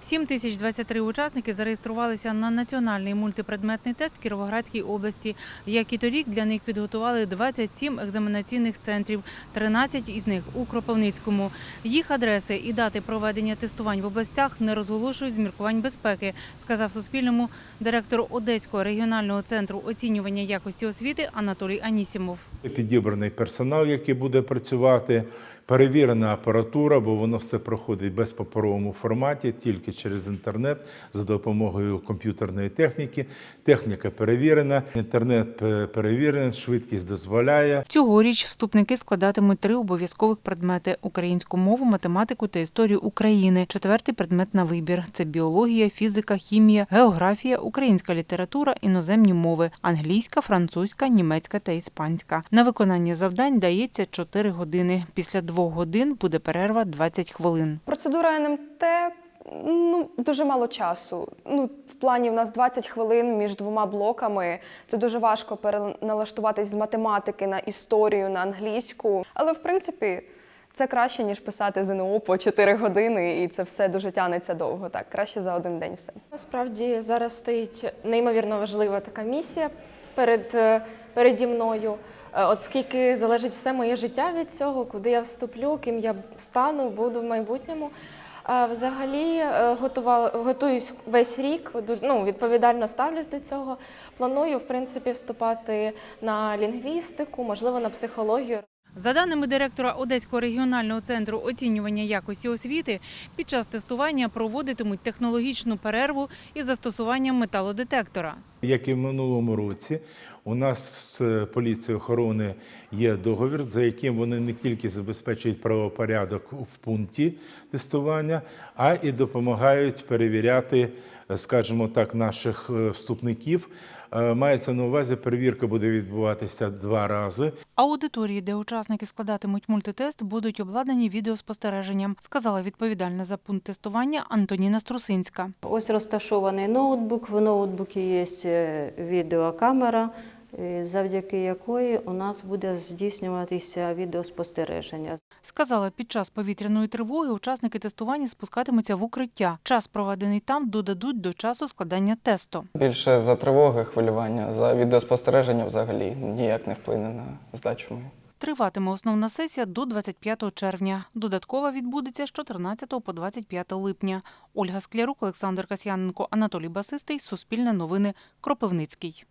7023 учасники зареєструвалися на національний мультипредметний тест в Кіровоградській області. Як і торік, для них підготували 27 екзаменаційних центрів, 13 із них у Кропивницькому. Їх адреси і дати проведення тестувань в областях не розголошують з міркувань безпеки, сказав Суспільному директор Одеського регіонального центру оцінювання якості освіти Анатолій Анісімов. Підібраний персонал, який буде працювати, перевірена апаратура, бо воно все проходить в безпаперовому форматі, тільки через інтернет за допомогою комп'ютерної техніки. Техніка перевірена, інтернет пе- перевірений, швидкість дозволяє. Цьогоріч вступники складатимуть три обов'язкових предмети: українську мову, математику та історію України. Четвертий предмет на вибір це біологія, фізика, хімія, географія, українська література, іноземні мови, англійська, французька, німецька та іспанська. На виконання завдань дається 4 години. Після двох годин буде перерва 20 хвилин. Процедура НМТ ну дуже мало часу. Ну, в плані в нас 20 хвилин між двома блоками. Це дуже важко переналаштуватись з математики на історію, на англійську. Але в принципі. Це краще, ніж писати ЗНО по 4 години, і це все дуже тягнеться довго. Так, краще за один день все. Насправді зараз стоїть неймовірно важлива така місія перед, е, переді мною. Е, От скільки залежить все моє життя від цього, куди я вступлю, ким я стану, буду в майбутньому. Взагалі е, готувала, готуюсь весь рік, ну, відповідально ставлюсь до цього. Планую, в принципі, вступати на лінгвістику, можливо, на психологію. За даними директора Одеського регіонального центру оцінювання якості освіти, під час тестування проводитимуть технологічну перерву із застосуванням металодетектора. Як і в минулому році, у нас з поліцією охорони є договір, за яким вони не тільки забезпечують правопорядок в пункті тестування, а і допомагають перевіряти, скажімо так, наших е, вступників. Е, Мається на увазі, перевірка буде відбуватися два рази. Аудиторії, де учасники складатимуть мультитест, будуть обладнані відеоспостереженням, сказала відповідальна за пункт тестування Антоніна Струсинська. Ось розташований ноутбук. В ноутбуці є е, відеокамера, е, завдяки якої у нас буде здійснюватися відеоспостереження. Сказала, під час повітряної тривоги учасники тестування спускатимуться в укриття. Час, проведений там, додадуть до часу складання тесту. Більше за тривоги, хвилювання, за відеоспостереження взагалі ніяк не вплине на здачу мою. Триватиме основна сесія до 25 червня. Додаткова відбудеться з 14 по 25 липня. Ольга Склярук, Олександр Касьяненко, Анатолій Басистий. Суспільне новини. Кропивницький.